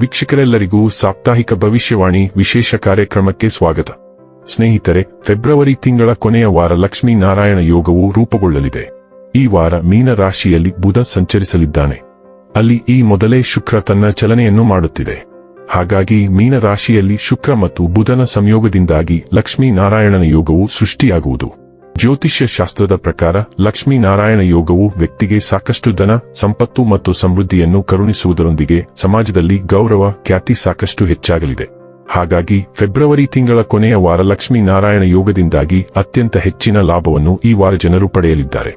ವೀಕ್ಷಕರೆಲ್ಲರಿಗೂ ಸಾಪ್ತಾಹಿಕ ಭವಿಷ್ಯವಾಣಿ ವಿಶೇಷ ಕಾರ್ಯಕ್ರಮಕ್ಕೆ ಸ್ವಾಗತ. ಸ್ನೇಹಿತರೆ, ಫೆಬ್ರವರಿ ತಿಂಗಳ ಕೊನೆಯ ವಾರ ಲಕ್ಷ್ಮೀ ನಾರಾಯಣ ಯೋಗವು ರೂಪುಗೊಳ್ಳಲಿದೆ. ಈ ವಾರ ಮೀನ ರಾಶಿಯಲ್ಲಿ ಬುಧ ಸಂಚರಿಸಲಿದ್ದಾನೆ. ಅಲ್ಲಿ ಈ ಮೊದಲೇ ಶುಕ್ರ ತನ್ನ ಚಲನೆಯನ್ನು ಮಾಡುತ್ತಿದೆ. ಹಾಗಾಗಿ ಮೀನ ರಾಶಿಯಲ್ಲಿ ಶುಕ್ರ ಮತ್ತು ಬುಧನ ಸಂಯೋಗದಿಂದಾಗಿ ಲಕ್ಷ್ಮೀ ನಾರಾಯಣನ ಯೋಗವು ಸೃಷ್ಟಿಯಾಗುವುದು. ಜ್ಯೋತಿಷ್ಯ ಶಾಸ್ತ್ರದ ಪ್ರಕಾರ ಲಕ್ಷ್ಮೀ ನಾರಾಯಣ ಯೋಗವು ವ್ಯಕ್ತಿಗೆ ಸಾಕಷ್ಟು ಧನ, ಸಂಪತ್ತು ಮತ್ತು ಸಮೃದ್ಧಿಯನ್ನು ಕರುಣಿಸುವುದರೊಂದಿಗೆ ಸಮಾಜದಲ್ಲಿ ಗೌರವ, ಖ್ಯಾತಿ ಸಾಕಷ್ಟು ಹೆಚ್ಚಾಗಲಿದೆ. ಹಾಗಾಗಿ ಫೆಬ್ರವರಿ ತಿಂಗಳ ಕೊನೆಯ ವಾರ ಲಕ್ಷ್ಮೀನಾರಾಯಣ ಯೋಗದಿಂದಾಗಿ ಅತ್ಯಂತ ಹೆಚ್ಚಿನ ಲಾಭವನ್ನು ಈ ವಾರ ಜನರು ಪಡೆಯಲಿದ್ದಾರೆ.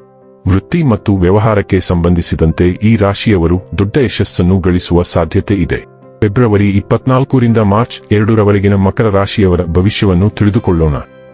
ವೃತ್ತಿ ಮತ್ತು ವ್ಯವಹಾರಕ್ಕೆ ಸಂಬಂಧಿಸಿದಂತೆ ಈ ರಾಶಿಯವರು ದೊಡ್ಡ ಯಶಸ್ಸನ್ನು ಗಳಿಸುವ ಸಾಧ್ಯತೆ ಇದೆ. ಫೆಬ್ರವರಿ ಇಪ್ಪತ್ನಾಲ್ಕರಿಂದ ಮಾರ್ಚ್ ಎರಡರವರೆಗಿನ ಮಕರ ರಾಶಿಯವರ ಭವಿಷ್ಯವನ್ನು ತಿಳಿದುಕೊಳ್ಳೋಣ.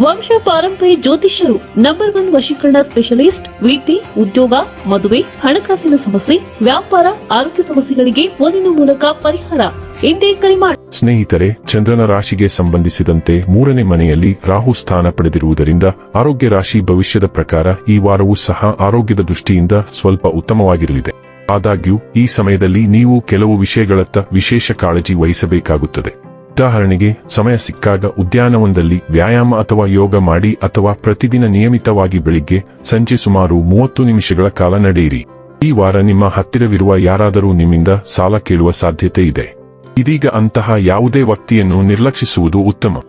ವಂಶ ಪಾರಂಪರಿ ಜ್ಯೋತಿಷ್ಯರು ನಂಬರ್ ಒನ್ ವಶೀಕರಣ ಸ್ಪೆಷಲಿಸ್ಟ್ ವೀತಿ ಉದ್ಯೋಗ, ಮದುವೆ, ಹಣಕಾಸಿನ ಸಮಸ್ಯೆ, ವ್ಯಾಪಾರ, ಆರೋಗ್ಯ ಸಮಸ್ಯೆಗಳಿಗೆ ಫೋನಿನ ಮೂಲಕ ಪರಿಹಾರ. ಎಂದೇ ಕರೆ ಮಾಡಿ ಸ್ನೇಹಿತರೆ, ಚಂದ್ರನ ರಾಶಿಗೆ ಸಂಬಂಧಿಸಿದಂತೆ ಮೂರನೇ ಮನೆಯಲ್ಲಿ ರಾಹು ಸ್ಥಾನ ಪಡೆದಿರುವುದರಿಂದ ಆರೋಗ್ಯ ರಾಶಿ ಭವಿಷ್ಯದ ಪ್ರಕಾರ ಈ ವಾರವೂ ಸಹ ಆರೋಗ್ಯದ ದೃಷ್ಟಿಯಿಂದ ಸ್ವಲ್ಪ ಉತ್ತಮವಾಗಿರಲಿದೆ. ಆದಾಗ್ಯೂ, ಈ ಸಮಯದಲ್ಲಿ ನೀವು ಕೆಲವು ವಿಷಯಗಳತ್ತ ವಿಶೇಷ ಕಾಳಜಿ ವಹಿಸಬೇಕಾಗುತ್ತದೆ. ಉದಾಹರಣೆಗೆ, ಸಮಯ ಸಿಕ್ಕಾಗ ಉದ್ಯಾನವನದಲ್ಲಿ ವ್ಯಾಯಾಮ ಅಥವಾ ಯೋಗ ಮಾಡಿ ಅಥವಾ ಪ್ರತಿದಿನ ನಿಯಮಿತವಾಗಿ ಬೆಳಿಗ್ಗೆ ಸಂಜೆ ಸುಮಾರು ಮೂವತ್ತು ನಿಮಿಷಗಳ ಕಾಲ ನಡೆಯಿರಿ. ಈ ವಾರ ನಿಮ್ಮ ಹತ್ತಿರವಿರುವ ಯಾರಾದರೂ ನಿಮ್ಮಿಂದ ಸಾಲ ಕೇಳುವ ಸಾಧ್ಯತೆ ಇದೆ. ಇದೀಗ ಅಂತಹ ಯಾವುದೇ ವ್ಯಕ್ತಿಯನ್ನು ನಿರ್ಲಕ್ಷಿಸುವುದು ಉತ್ತಮ.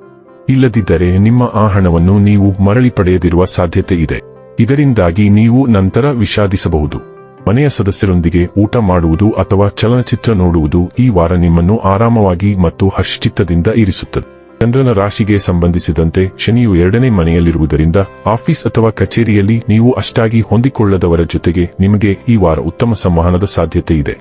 ಇಲ್ಲದಿದ್ದರೆ ನಿಮ್ಮ ಆ ಹಣವನ್ನು ನೀವು ಮರಳಿ ಪಡೆಯದಿರುವ ಸಾಧ್ಯತೆ ಇದೆ. ಇದರಿಂದಾಗಿ ನೀವು ನಂತರ ವಿಷಾದಿಸಬಹುದು. ಮನೆಯ ಸದಸ್ಯರೊಂದಿಗೆ ಊಟ ಮಾಡುವುದು ಅಥವಾ ಚಲನಚಿತ್ರ ನೋಡುವುದು ಈ ವಾರ ನಿಮ್ಮನ್ನು ಆರಾಮವಾಗಿ ಮತ್ತು ಹರ್ಷಚಿತ್ತದಿಂದ ಇರಿಸುತ್ತದೆ. ಚಂದ್ರನ ರಾಶಿಗೆ ಸಂಬಂಧಿಸಿದಂತೆ ಶನಿಯು ಎರಡನೇ ಮನೆಯಲ್ಲಿರುವುದರಿಂದ ಆಫೀಸ್ ಅಥವಾ ಕಚೇರಿಯಲ್ಲಿ ನೀವು ಅಷ್ಟಾಗಿ ಹೊಂದಿಕೊಳ್ಳದವರ ಜೊತೆಗೆ ನಿಮಗೆ ಈ ವಾರ ಉತ್ತಮ ಸಂವಹನದ ಸಾಧ್ಯತೆ ಇದೆ.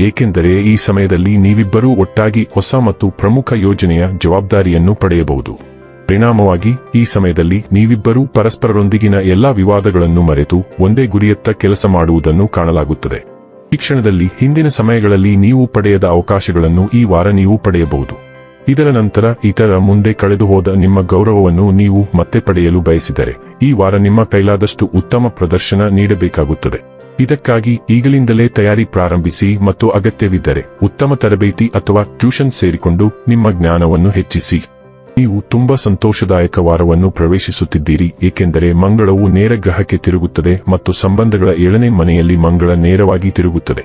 ಏಕೆಂದರೆ ಈ ಸಮಯದಲ್ಲಿ ನೀವಿಬ್ಬರೂ ಒಟ್ಟಾಗಿ ಹೊಸ ಮತ್ತು ಪ್ರಮುಖ ಯೋಜನೆಯ ಜವಾಬ್ದಾರಿಯನ್ನು ಪಡೆಯಬಹುದು. ಪರಿಣಾಮವಾಗಿ, ಈ ಸಮಯದಲ್ಲಿ ನೀವಿಬ್ಬರೂ ಪರಸ್ಪರರೊಂದಿಗಿನ ಎಲ್ಲಾ ವಿವಾದಗಳನ್ನು ಮರೆತು ಒಂದೇ ಗುರಿಯತ್ತ ಕೆಲಸ ಮಾಡುವುದನ್ನು ಕಾಣಲಾಗುತ್ತದೆ. ಶಿಕ್ಷಣದಲ್ಲಿ ಹಿಂದಿನ ಸಮಯಗಳಲ್ಲಿ ನೀವು ಪಡೆಯದ ಅವಕಾಶಗಳನ್ನು ಈ ವಾರ ನೀವು ಪಡೆಯಬಹುದು. ಇದರ ನಂತರ ಇತರ ಮುಂದೆ ಕಳೆದು ಹೋದ ನಿಮ್ಮ ಗೌರವವನ್ನು ನೀವು ಮತ್ತೆ ಪಡೆಯಲು ಬಯಸಿದರೆ, ಈ ವಾರ ನಿಮ್ಮ ಕೈಲಾದಷ್ಟು ಉತ್ತಮ ಪ್ರದರ್ಶನ ನೀಡಬೇಕಾಗುತ್ತದೆ. ಇದಕ್ಕಾಗಿ ಈಗಲಿಂದಲೇ ತಯಾರಿ ಪ್ರಾರಂಭಿಸಿ ಮತ್ತು ಅಗತ್ಯವಿದ್ದರೆ ಉತ್ತಮ ತರಬೇತಿ ಅಥವಾ ಟ್ಯೂಷನ್ ಸೇರಿಕೊಂಡು ನಿಮ್ಮ ಜ್ಞಾನವನ್ನು ಹೆಚ್ಚಿಸಿ. ನೀವು ತುಂಬಾ ಸಂತೋಷದಾಯಕ ವಾರವನ್ನು ಪ್ರವೇಶಿಸುತ್ತಿದ್ದೀರಿ, ಏಕೆಂದರೆ ಮಂಗಳವು ನೇರ ಗ್ರಹಕ್ಕೆ ತಿರುಗುತ್ತದೆ ಮತ್ತು ಸಂಬಂಧಗಳ ಏಳನೇ ಮನೆಯಲ್ಲಿ ಮಂಗಳ ನೇರವಾಗಿ ತಿರುಗುತ್ತದೆ.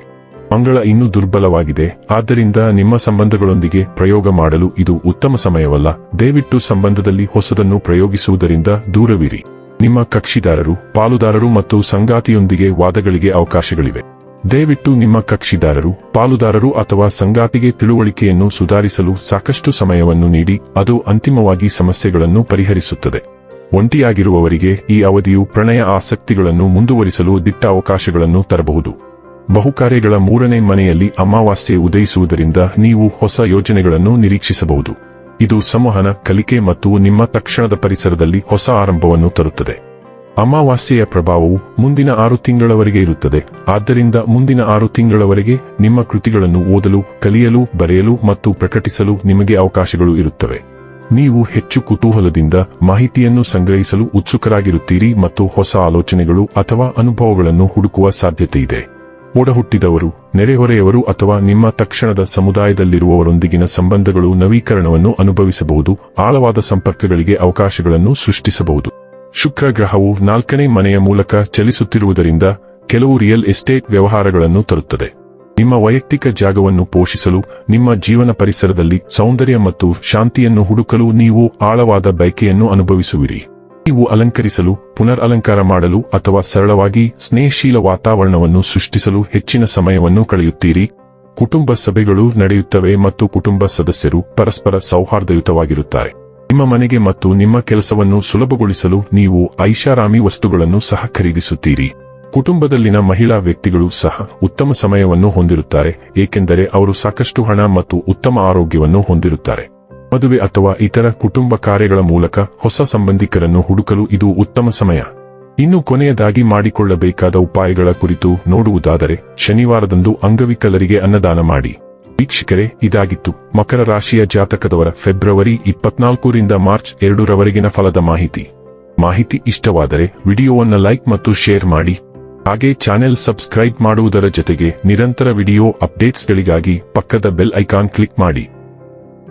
ಮಂಗಳ ಇನ್ನೂ ದುರ್ಬಲವಾಗಿದೆ, ಆದ್ದರಿಂದ ನಿಮ್ಮ ಸಂಬಂಧಗಳೊಂದಿಗೆ ಪ್ರಯೋಗ ಮಾಡಲು ಇದು ಉತ್ತಮ ಸಮಯವಲ್ಲ. ದಯವಿಟ್ಟು ಸಂಬಂಧದಲ್ಲಿ ಹೊಸದನ್ನು ಪ್ರಯೋಗಿಸುವುದರಿಂದ ದೂರವಿರಿ. ನಿಮ್ಮ ಕಕ್ಷಿದಾರರು, ಪಾಲುದಾರರು ಮತ್ತು ಸಂಗಾತಿಯೊಂದಿಗೆ ವಾದಗಳಿಗೆ ಅವಕಾಶಗಳಿವೆ. ದಯವಿಟ್ಟು ನಿಮ್ಮ ಕಕ್ಷಿದಾರರು, ಪಾಲುದಾರರು ಅಥವಾ ಸಂಗಾತಿಗೆ ತಿಳುವಳಿಕೆಯನ್ನು ಸುಧಾರಿಸಲು ಸಾಕಷ್ಟು ಸಮಯವನ್ನು ನೀಡಿ, ಅದು ಅಂತಿಮವಾಗಿ ಸಮಸ್ಯೆಗಳನ್ನು ಪರಿಹರಿಸುತ್ತದೆ. ಒಂಟಿಯಾಗಿರುವವರಿಗೆ ಈ ಅವಧಿಯು ಪ್ರಣಯ ಆಸಕ್ತಿಗಳನ್ನು ಮುಂದುವರಿಸಲು ದಿಟ್ಟ ಅವಕಾಶಗಳನ್ನು ತರಬಹುದು. ಬಹುಕಾರ್ಯಗಳ ಮೂರನೇ ಮನೆಯಲ್ಲಿ ಅಮಾವಾಸ್ಯೆ ಉದಯಿಸುವುದರಿಂದ ನೀವು ಹೊಸ ಯೋಜನೆಗಳನ್ನು ನಿರೀಕ್ಷಿಸಬಹುದು. ಇದು ಸಂವಹನ, ಕಲಿಕೆ ಮತ್ತು ನಿಮ್ಮ ತಕ್ಷಣದ ಪರಿಸರದಲ್ಲಿ ಹೊಸ ಆರಂಭವನ್ನು ತರುತ್ತದೆ. ಅಮಾವಾಸ್ಯೆಯ ಪ್ರಭಾವವು ಮುಂದಿನ ಆರು ತಿಂಗಳವರೆಗೆ ಇರುತ್ತದೆ. ಆದ್ದರಿಂದ ಮುಂದಿನ ಆರು ತಿಂಗಳವರೆಗೆ ನಿಮ್ಮ ಕೃತಿಗಳನ್ನು ಓದಲು, ಕಲಿಯಲು, ಬರೆಯಲು ಮತ್ತು ಪ್ರಕಟಿಸಲು ನಿಮಗೆ ಅವಕಾಶಗಳು ಇರುತ್ತವೆ. ನೀವು ಹೆಚ್ಚು ಕುತೂಹಲದಿಂದ ಮಾಹಿತಿಯನ್ನು ಸಂಗ್ರಹಿಸಲು ಉತ್ಸುಕರಾಗಿರುತ್ತೀರಿ ಮತ್ತು ಹೊಸ ಆಲೋಚನೆಗಳು ಅಥವಾ ಅನುಭವಗಳನ್ನು ಹುಡುಕುವ ಸಾಧ್ಯತೆ ಇದೆ. ಒಡಹುಟ್ಟಿದವರು, ನೆರೆಹೊರೆಯವರು ಅಥವಾ ನಿಮ್ಮ ತಕ್ಷಣದ ಸಮುದಾಯದಲ್ಲಿರುವವರೊಂದಿಗಿನ ಸಂಬಂಧಗಳು ನವೀಕರಣವನ್ನು ಅನುಭವಿಸಬಹುದು, ಆಳವಾದ ಸಂಪರ್ಕಗಳಿಗೆ ಅವಕಾಶಗಳನ್ನು ಸೃಷ್ಟಿಸಬಹುದು. ಶುಕ್ರ ಗ್ರಹವು ನಾಲ್ಕನೇ ಮನೆಯ ಮೂಲಕ ಚಲಿಸುತ್ತಿರುವುದರಿಂದ ಕೆಲವು ರಿಯಲ್ ಎಸ್ಟೇಟ್ ವ್ಯವಹಾರಗಳನ್ನು ತರುತ್ತದೆ. ನಿಮ್ಮ ವೈಯಕ್ತಿಕ ಜಾಗವನ್ನು ಪೋಷಿಸಲು, ನಿಮ್ಮ ಜೀವನ ಪರಿಸರದಲ್ಲಿ ಸೌಂದರ್ಯ ಮತ್ತು ಶಾಂತಿಯನ್ನು ಹುಡುಕಲು ನೀವು ಆಳವಾದ ಬಯಕೆಯನ್ನು ಅನುಭವಿಸುವಿರಿ. ನೀವು ಅಲಂಕರಿಸಲು ಪುನರ್ ಅಲಂಕಾರ ಮಾಡಲು ಅಥವಾ ಸರಳವಾಗಿ ಸ್ನೇಹಶೀಲ ವಾತಾವರಣವನ್ನು ಸೃಷ್ಟಿಸಲು ಹೆಚ್ಚಿನ ಸಮಯವನ್ನು ಕಳೆಯುತ್ತೀರಿ. ಕುಟುಂಬ ಸಭೆಗಳು ನಡೆಯುತ್ತವೆ ಮತ್ತು ಕುಟುಂಬ ಸದಸ್ಯರು ಪರಸ್ಪರ ಸೌಹಾರ್ದಯುತವಾಗಿರುತ್ತಾರೆ. ನಿಮ್ಮ ಮನೆಗೆ ಮತ್ತು ನಿಮ್ಮ ಕೆಲಸವನ್ನು ಸುಲಭಗೊಳಿಸಲು ನೀವು ಐಷಾರಾಮಿ ವಸ್ತುಗಳನ್ನು ಸಹ ಖರೀದಿಸುತ್ತೀರಿ. ಕುಟುಂಬದಲ್ಲಿನ ಮಹಿಳಾ ವ್ಯಕ್ತಿಗಳು ಸಹ ಉತ್ತಮ ಸಮಯವನ್ನು ಹೊಂದಿರುತ್ತಾರೆ, ಏಕೆಂದರೆ ಅವರು ಸಾಕಷ್ಟು ಹಣ ಮತ್ತು ಉತ್ತಮ ಆರೋಗ್ಯವನ್ನು ಹೊಂದಿರುತ್ತಾರೆ. ಮದುವೆ ಅಥವಾ ಇತರ ಕುಟುಂಬ ಕಾರ್ಯಗಳ ಮೂಲಕ ಹೊಸ ಸಂಬಂಧಿಕರನ್ನು ಹುಡುಕಲು ಇದು ಉತ್ತಮ ಸಮಯ. ಇನ್ನು ಕೊನೆಯದಾಗಿ ಮಾಡಿಕೊಳ್ಳಬೇಕಾದ ಉಪಾಯಗಳ ಕುರಿತು ನೋಡುವುದಾದರೆ, ಶನಿವಾರದಂದು ಅಂಗವಿಕಲರಿಗೆ ಅನ್ನದಾನ ಮಾಡಿ. ವೀಕ್ಷಕರೇ, ಇದಾಗಿತ್ತು. ಮಕರ ರಾಶಿಯ ಜಾತಕದವರ ಫೆಬ್ರವರಿ ಇಪ್ಪತ್ನಾಲ್ಕರಿಂದ ಮಾರ್ಚ್ ಎರಡರವರೆಗಿನ ಫಲದ ಮಾಹಿತಿ. ಮಾಹಿತಿ ಇಷ್ಟವಾದರೆ ವಿಡಿಯೋವನ್ನು ಲೈಕ್ ಮತ್ತು ಶೇರ್ ಮಾಡಿ. ಹಾಗೆ ಚಾನೆಲ್ ಸಬ್ಸ್ಕ್ರೈಬ್ ಮಾಡುವುದರ ಜೊತೆಗೆ ನಿರಂತರ ವಿಡಿಯೋ ಅಪ್ಡೇಟ್ಸ್ಗಳಿಗಾಗಿ ಪಕ್ಕದ ಬೆಲ್ ಐಕಾನ್ ಕ್ಲಿಕ್ ಮಾಡಿ.